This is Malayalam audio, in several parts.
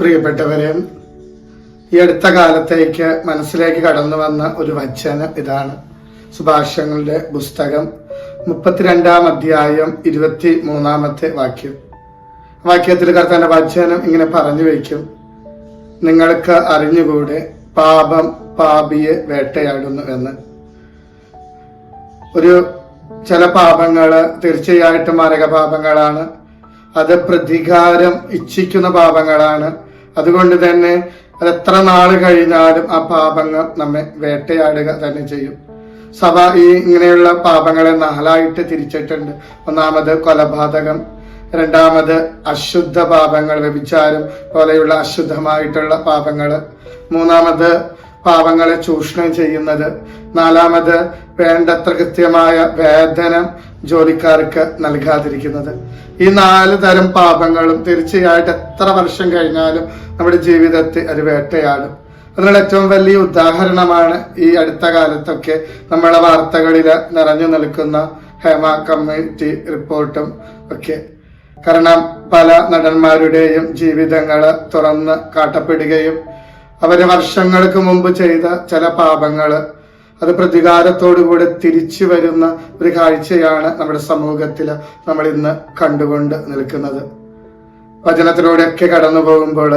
പ്രിയപ്പെട്ടവരെ ഈ അടുത്ത കാലത്തേക്ക് മനസ്സിലേക്ക് കടന്നു വന്ന ഒരു വചനം ഇതാണ്. സുഭാഷങ്ങളുടെ പുസ്തകം മുപ്പത്തിരണ്ടാം അധ്യായം ഇരുപത്തി മൂന്നാമത്തെ വാക്യം. വാക്യത്തിൽ കർത്താന്റെ വചനം ഇങ്ങനെ പറഞ്ഞു വയ്ക്കും. നിങ്ങൾക്ക് അറിഞ്ഞുകൂടെ പാപം പാപിയെ വേട്ടയാടുന്നു എന്ന്. ഒരു ചില പാപങ്ങൾ തീർച്ചയായിട്ടും മാരക പാപങ്ങളാണ്. അത് പ്രതികാരം ഇച്ഛിക്കുന്ന പാപങ്ങളാണ്. അതുകൊണ്ട് തന്നെ അത് എത്ര നാൾ കഴിഞ്ഞാലും ആ പാപങ്ങൾ നമ്മെ വേട്ടയാടുക തന്നെ ചെയ്യും. സഭ ഈ ഇങ്ങനെയുള്ള പാപങ്ങളെ നാലായിട്ട് തിരിച്ചിട്ടുണ്ട്. ഒന്നാമത് കൊലപാതകം രണ്ടാമത് അശുദ്ധ പാപങ്ങൾ വ്യഭിചാരം പോലെയുള്ള അശുദ്ധമായിട്ടുള്ള പാപങ്ങൾ മൂന്നാമത് പാപങ്ങളെ ചൂഷണം ചെയ്യുന്നത്. നാലാമത് വേണ്ടത്ര കൃത്യമായ വേതനം ജോലിക്കാർക്ക് നൽകാതിരിക്കുന്നത്. ഈ നാല് തരം പാപങ്ങളും തീർച്ചയായിട്ടും എത്ര വർഷം കഴിഞ്ഞാലും നമ്മുടെ ജീവിതത്തെ അത് വേട്ടയാടും. അതിനുള്ള ഏറ്റവും വലിയ ഉദാഹരണമാണ് ഈ അടുത്ത കാലത്തൊക്കെ നമ്മളെ വാർത്തകളിൽ നിറഞ്ഞു നിൽക്കുന്ന ഹേമ കമ്മിറ്റി റിപ്പോർട്ടും ഒക്കെ. കാരണം പല നടന്മാരുടെയും ജീവിതങ്ങൾ തുറന്ന് കാട്ടപ്പെടുകയും അവർ വർഷങ്ങൾക്ക് മുമ്പ് ചെയ്ത ചില പാപങ്ങൾ അത് പ്രതികാരത്തോടുകൂടെ തിരിച്ചു വരുന്ന ഒരു കാഴ്ചയാണ് നമ്മുടെ സമൂഹത്തിൽ നമ്മൾ ഇന്ന് കണ്ടുകൊണ്ട് നിൽക്കുന്നത്. വചനത്തിലൂടെയൊക്കെ കടന്നു പോകുമ്പോൾ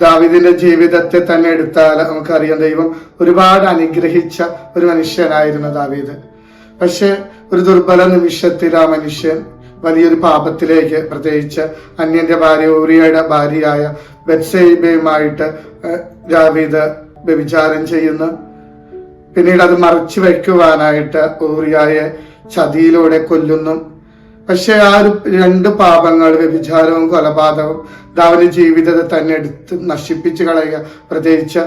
ദാവിദിന്റെ ജീവിതത്തെ തന്നെ എടുത്താൽ നമുക്കറിയാം ദൈവം ഒരുപാട് അനുഗ്രഹിച്ച ഒരു മനുഷ്യനായിരുന്നു ദാവീദ്. പക്ഷെ ഒരു ദുർബല നിമിഷത്തിൽ ആ മനുഷ്യൻ വലിയൊരു പാപത്തിലേക്ക് പ്രത്യേകിച്ച് അന്യന്റെ ഭാര്യ ഊറിയയുടെ ഭാര്യയായ ബെറ്റ്സൈബയുമായിട്ട് ജാവീദ് വ്യഭിചാരം ചെയ്യുന്നു. പിന്നീട് അത് മറച്ചു വയ്ക്കുവാനായിട്ട് ഊറിയായെ ചതിയിലൂടെ കൊല്ലുന്നു. പക്ഷെ ആ ഒരു രണ്ട് പാപങ്ങൾ വ്യഭിചാരവും കൊലപാതകവും ദാവിന്റെ ജീവിതത്തെ തന്നെ എടുത്ത് നശിപ്പിച്ചു കളയുക. പ്രത്യേകിച്ച്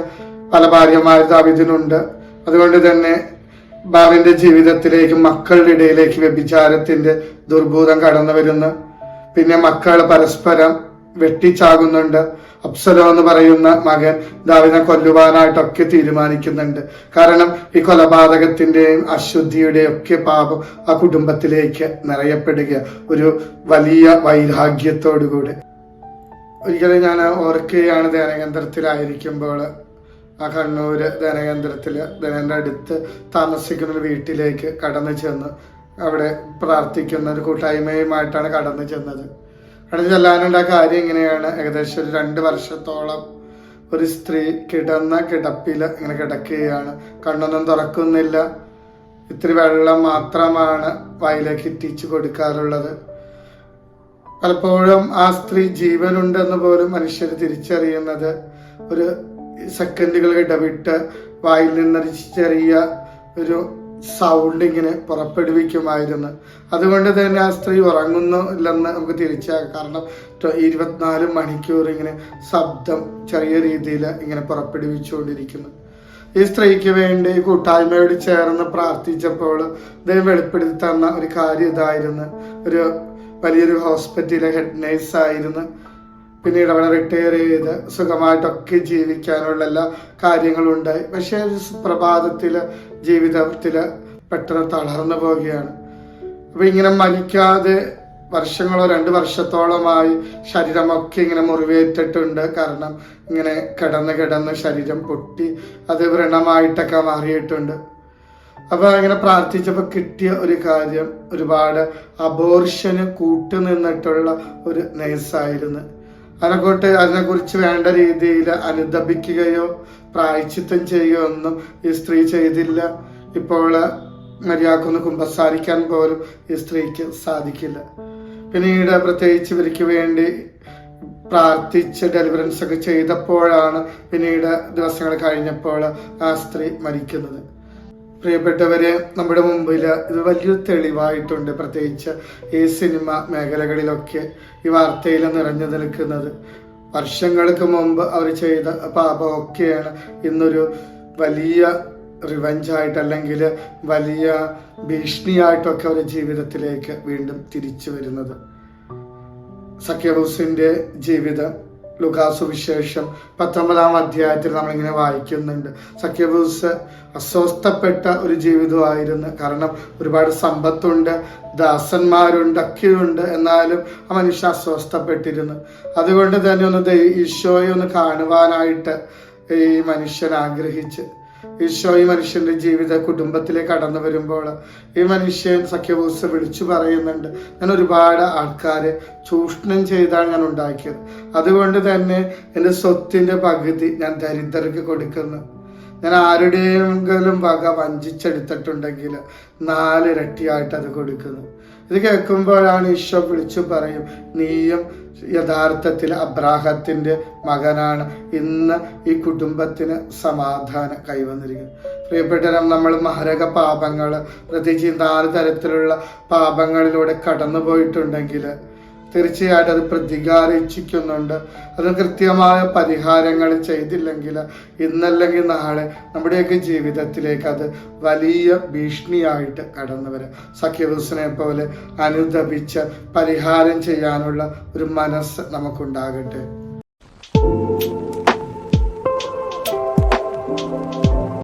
പല ഭാര്യമാർ ദാവിദിനുണ്ട്. അതുകൊണ്ട് തന്നെ ബാവിന്റെ ജീവിതത്തിലേക്ക് മക്കളുടെ ഇടയിലേക്ക് വ്യഭിചാരത്തിന്റെ ദുർഭൂതം കടന്നു വരുന്നു. പിന്നെ മക്കൾ പരസ്പരം വെട്ടിച്ചാകുന്നുണ്ട്. അപ്സലോ എന്ന് പറയുന്ന മകൻ ദാവിനെ കൊല്ലുവാനായിട്ടൊക്കെ തീരുമാനിക്കുന്നുണ്ട്. കാരണം ഈ കൊലപാതകത്തിന്റെയും അശുദ്ധിയുടെയും ഒക്കെ പാപം ആ കുടുംബത്തിലേക്ക് നിറയപ്പെടുക. ഒരു വലിയ വൈരാഗ്യത്തോടുകൂടി. ഒരിക്കലും ഞാൻ ഓർക്കുകയാണ് ധ്യാനകേന്ദ്രത്തിലായിരിക്കുമ്പോൾ ആ കണ്ണൂര് ധനകേന്ദ്രത്തിൽ ധനന്റെ അടുത്ത് താമസിക്കുന്ന ഒരു വീട്ടിലേക്ക് കടന്നു ചെന്ന് അവിടെ പ്രാർത്ഥിക്കുന്ന ഒരു കൂട്ടായ്മയുമായിട്ടാണ് കടന്നു ചെന്നത്. കടന്നു ചെല്ലാനുള്ള കാര്യം ഇങ്ങനെയാണ്. ഏകദേശം ഒരു രണ്ട് വർഷത്തോളം ഒരു സ്ത്രീ കിടന്ന കിടപ്പിൽ ഇങ്ങനെ കിടക്കുകയാണ്. കണ്ണൊന്നും തുറക്കുന്നില്ല. ഇത്തിരി വെള്ളം മാത്രമാണ് വായിലേക്ക് ഇറ്റിച്ചു കൊടുക്കാറുള്ളത്. പലപ്പോഴും ആ സ്ത്രീ ജീവനുണ്ടെന്ന് പോലും മനുഷ്യർ തിരിച്ചറിയുന്നത് ഒരു സെക്കൻഡുകൾ ഇടവിട്ട് വായിൽ നിന്നൊരു ചെറിയ ഒരു സൗണ്ട് ഇങ്ങനെ പുറപ്പെടുവിക്കുമായിരുന്നു. അതുകൊണ്ട് തന്നെ ആ സ്ത്രീ ഉറങ്ങുന്നു ഇല്ലെന്ന് നമുക്ക് തിരിച്ചാൽ കാരണം ഇരുപത്തിനാല് മണിക്കൂർ ഇങ്ങനെ ശബ്ദം ചെറിയ രീതിയിൽ ഇങ്ങനെ പുറപ്പെടുവിച്ചുകൊണ്ടിരിക്കുന്നു. ഈ സ്ത്രീക്ക് വേണ്ടി കൂട്ടായ്മയോട് ചേർന്ന് പ്രാർത്ഥിച്ചപ്പോൾ ദൈവം വെളിപ്പെടുത്തി തന്ന ഒരു കാര്യം ഇതായിരുന്നു. ഒരു വലിയൊരു ഹോസ്പിറ്റലിലെ ഹെഡ് നേഴ്സ് ആയിരുന്നു. പിന്നീട് അവിടെ റിട്ടയർ ചെയ്ത് സുഖമായിട്ടൊക്കെ ജീവിക്കാനുള്ള എല്ലാ കാര്യങ്ങളും ഉണ്ടായി പക്ഷേ ഒരു പ്രഭാതത്തിൽ ജീവിതത്തിൽ പെട്ടെന്ന് തളർന്നു പോവുകയാണ്. അപ്പൊ ഇങ്ങനെ മരിക്കാതെ വർഷങ്ങളോ രണ്ട് വർഷത്തോളമായി ശരീരമൊക്കെ ഇങ്ങനെ മുറിവേറ്റിട്ടുണ്ട്. കാരണം ഇങ്ങനെ കിടന്ന് കിടന്ന് ശരീരം പൊട്ടി അത് വ്രണമായിട്ടൊക്കെ മാറിയിട്ടുണ്ട്. അപ്പൊ അങ്ങനെ പ്രാർത്ഥിച്ചപ്പോൾ കിട്ടിയ ഒരു കാര്യം ഒരുപാട് അബോർഷന് കൂട്ടുനിന്നിട്ടുള്ള ഒരു നേഴ്സായിരുന്നു അതിനെക്കൂട്ട് അതിനെക്കുറിച്ച് വേണ്ട രീതിയിൽ അനുദപിക്കുകയോ പ്രായച്ചിത്തം ചെയ്യുകയോ ഒന്നും ഈ സ്ത്രീ ചെയ്തില്ല. ഇപ്പോൾ മര്യാദക്കൊന്ന് കുമ്പസാരിക്കാൻ പോലും ഈ സ്ത്രീക്ക് സാധിക്കില്ല. പിന്നീട് പ്രത്യേകിച്ച് ഇവർക്ക് വേണ്ടി പ്രാർത്ഥിച്ച് ഡെലിവറൻസ് ഒക്കെ ചെയ്തപ്പോഴാണ് പിന്നീട് ദിവസങ്ങൾ കഴിഞ്ഞപ്പോൾ ആ സ്ത്രീ മരിക്കുന്നത്. പ്രിയപ്പെട്ടവരെ നമ്മുടെ മുമ്പിൽ ഇത് വലിയൊരു തെളിവായിട്ടുണ്ട്. പ്രത്യേകിച്ച് ഈ സിനിമ മേഖലകളിലൊക്കെ ഈ വാർത്തയിൽ നിറഞ്ഞു നിൽക്കുന്നത്. വർഷങ്ങൾക്ക് മുമ്പ് അവർ ചെയ്ത പാപമൊക്കെയാണ് ഇന്നൊരു വലിയ റിവഞ്ചായിട്ട് അല്ലെങ്കിൽ വലിയ ഭീഷണിയായിട്ടൊക്കെ അവരുടെ ജീവിതത്തിലേക്ക് വീണ്ടും തിരിച്ചു വരുന്നത്. സഖ്യബൂസിന്റെ ജീവിതം ലുകാസു വിശേഷം പത്തൊമ്പതാം അധ്യായത്തിൽ നമ്മളിങ്ങനെ വായിക്കുന്നുണ്ട്. സഖ്യബൂസ് അസ്വസ്ഥപ്പെട്ട ഒരു ജീവിതമായിരുന്നു. കാരണം ഒരുപാട് സമ്പത്തുണ്ട് ദാസന്മാരുണ്ട് ഒക്കെയുണ്ട് എന്നാലും ആ മനുഷ്യൻ അസ്വസ്ഥപ്പെട്ടിരുന്നു. അതുകൊണ്ട് തന്നെ ഒന്ന് ഈശോയെ ഒന്ന് കാണുവാനായിട്ട് ഈ മനുഷ്യൻ ആഗ്രഹിച്ച് ഈശോ ഈ മനുഷ്യന്റെ ജീവിത കുടുംബത്തിലേക്ക് കടന്നു വരുമ്പോൾ ഈ മനുഷ്യൻ സഖ്യബൂസ് വിളിച്ചു പറയുന്നുണ്ട് ഞാൻ ഒരുപാട് ആൾക്കാരെ ചൂഷണം ചെയ്താണ് ഞാൻ ഉണ്ടാക്കിയത്. അതുകൊണ്ട് തന്നെ എന്റെ സ്വത്തിന്റെ പകുതി ഞാൻ ദരിദ്രർക്ക് കൊടുക്കുന്നു. ഞാൻ ആരുടെയെങ്കിലും വക വഞ്ചിച്ചെടുത്തിട്ടുണ്ടെങ്കിൽ നാലിരട്ടിയായിട്ട് അത് കൊടുക്കുന്നു. ഇത് കേൾക്കുമ്പോഴാണ് ഈശോ വിളിച്ചു പറയും നീയും യഥാർത്ഥത്തിൽ അബ്രാഹത്തിന്റെ മകനാണ്. ഇന്ന് ഈ കുടുംബത്തിന് സമാധാനം കൈവന്നിരിക്കുന്നത് പ്രിയപ്പെട്ടവരും നമ്മൾ മഹരക പാപങ്ങൾ പ്രത്യേകിച്ച് നാല് തരത്തിലുള്ള പാപങ്ങളിലൂടെ കടന്നു പോയിട്ടുണ്ടെങ്കിൽ തീർച്ചയായിട്ടും അത് പ്രതികാരിച്ചിരിക്കുന്നുണ്ട് അത് കൃത്യമായ പരിഹാരങ്ങൾ ചെയ്തില്ലെങ്കിൽ ഇന്നല്ലെങ്കിൽ നാളെ നമ്മുടെയൊക്കെ ജീവിതത്തിലേക്ക് അത് വലിയ ഭീഷണിയായിട്ട് കടന്നു വരാം. സഖ്യവൂസിനെ പോലെ അനുദപിച്ച് പരിഹാരം ചെയ്യാനുള്ള ഒരു മനസ്സ് നമുക്കുണ്ടാകട്ടെ.